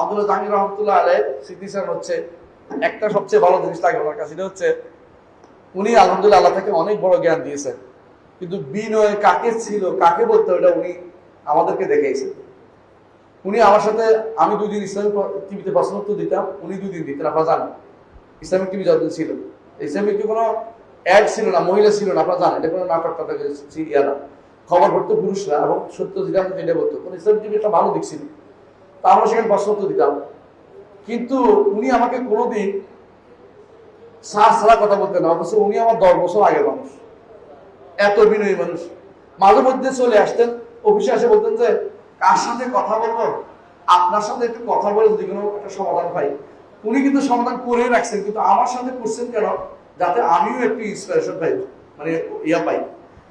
আব্দুল্লাহ জাহাঙ্গীর রহমতুল্লাহ আলাই স্মৃতিচারণ হচ্ছে একটা সবচেয়ে ভালো জিনিস লাগে আমার কাছে, সেটা হচ্ছে উনি আলহামদুলিল্লাহ আল্লাহ থেকে অনেক বড় জ্ঞান দিয়েছেন। কিন্তু বিনয় কাকে ছিল, কাকে বলতে ওটা উনি আমাদেরকে দেখাইছেন। উনি আমার সাথে, আমি দুই দিন ইসলামিক টিভিতে প্রশ্ন উত্তর দিতাম, উনি দুই দিন দিতেন, আপনারা জানেন। ইসলামিক টিভি যতদিন ছিল। ইসলামিক টিভি কোনো অ্যাড ছিল না, মহিলা ছিল না, আপনারা জানেন, এটা কোনো নাটক টাটক ইয়া না। খবর পড়তো পুরুষরা এবং সত্য যেটা যেটা বলতো, কোনো ইসলামিক টিভি একটা ভালো দিক ছিল। তা আমরা সেখানে প্রশ্ন দিতাম। কিন্তু উনি আমাকে কোনোদিন সার সারা কথা বলতেন না, অথচ উনি আমার দশ বছর আগের মানুষ। এত বিনয়ী মানুষ। মাঝে মধ্যে চলে আসতেন, অফিসে এসে বলতেন যে, কার সাথে কথা বলব? আপনার সাথে একটু কথা বলে যদি কোনো একটা সমাধান পাই। উনি কিন্তু সমাধান করে রাখছেন, কিন্তু আমার সাথে করছেন কেন? যাতে আমিও একটু ইন্সপিরেশন পাই মানে ইয়া পাই।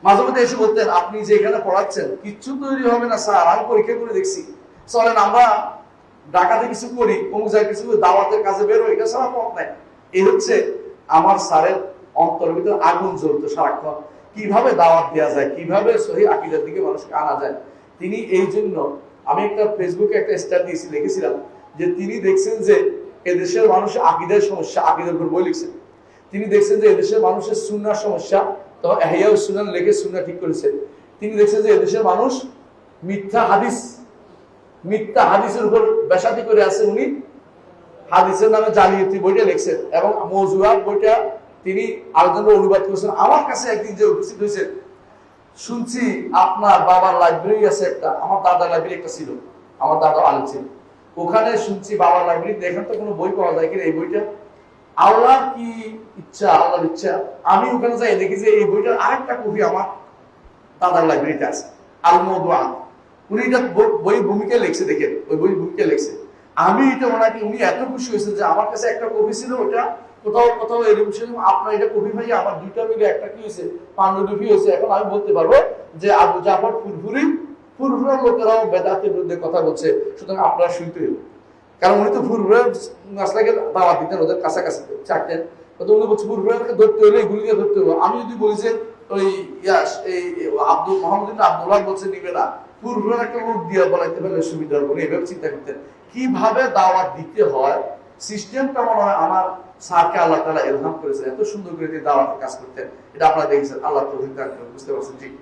মাঝে মধ্যে এসে বলতেন, আপনি যে এখানে পড়াচ্ছেন, কিচ্ছু তৈরি হবে না, স্যার, আমি পরীক্ষা করে দেখছি। চলেন, আমরা ঢাকাতে কিছু করি, অমুক জায়গায় কিছু দাওয়াতের কাজে বের হই, এটা ছাড়া পথ নাই। এই হচ্ছে আমার স্যারের অন্তরের ভিতরে আগুন জ্বলতো সারাক্ষণ। কীভাবে দাওয়াত দেওয়া যায়, কীভাবে সহি আকিদার দিকে মানুষকে আনা যায়। তিনি এই জন্য, আমি একটা ফেসবুকে একটা স্টার দিয়েছি, লিখেছিলাম, যে তিনি দেখছেন যে এদেশের মানুষের আকিদের সমস্যা, আকিদের উপর বই লিখছেন। তিনি দেখছেন যে এদেশের মানুষের সুন্নার সমস্যা, তো এহিয়া সুনান লেগে সুন্না ঠিক করেছেন। তিনি দেখছেন যে এদেশের মানুষ মিথ্যা হাদিস মিথ্যা হাদিসের উপর বেসাতি করে আছে উনি। হাদিসের নামে জালিয়াতি বইটা লিখছেন এবং মৌজুয়াত বইটা তিনি আলোচনা অনুবাদ করেছেন। আমার কাছে একদিন যে উপস্থিত হয়েছে শুনছি আপনার বাবার লাইব্রেরি আছে একটা, আমার দাদার লাইব্রেরি একটা ছিল, আমার দাদা আলো ছিল। ওখানে শুনছি বাবার লাইব্রেরিতে এখানে তো কোনো বই পাওয়া যায় কিনা এই বইটা? আল্লাহ কি ইচ্ছা, আল্লাহর ইচ্ছা? আমি ওখানে যাই দেখি যে এই বইটার আরেকটা কপি আমার দাদার লাইব্রেরিতে আছে আল মদুয়া উনি এটা বই- দেখেন, ওই বই আমি এটা ওনাকে উনি এত খুশি হয়েছে যে আমার কাছে একটা ছিল ওটা। কোথাও কোথাও এরকম আপনার এটা কপি ভাই, আমার দুইটা মিলে একটা কি হয়েছে? পাণ্ডুলিপি হয়েছে। এখন আমি বলতে পারব যে আবু জাফর ফুরফুরি ফুরফুরের লোকেরাও বেদাতের বিরুদ্ধে কথা বলছে, সুতরাং আপনারা শুনতে কারণ উনি তো ফুরফুরের মাসলাকে দিতেন, ওদের কাছাকাছি চাকতেন উনি বলছে ফুরফুরেরকে ধরতে হলে এগুলি ধরতে হবে। আমি যদি বলি যে ওই আব্দুল, মোহাম্মদ আব্দুল্লাহ বলছে, নিবে না। পূর্বের একটা লোক দিয়ে বলাইতে পারলে সুবিধা হবে এভাবে চিন্তা করতেন। কীভাবে দাওয়াত দিতে হয়? সিস্টেমটা মনে হয় আমার স্যারকে আল্লাহ তালা এলহাম করেছে এত সুন্দর করে তিনি দাওয়াতে কাজ করতেন। এটা আপনারা দেখেছেন। আল্লাহ তৌফিক বুঝতে পারছেন ঠিক?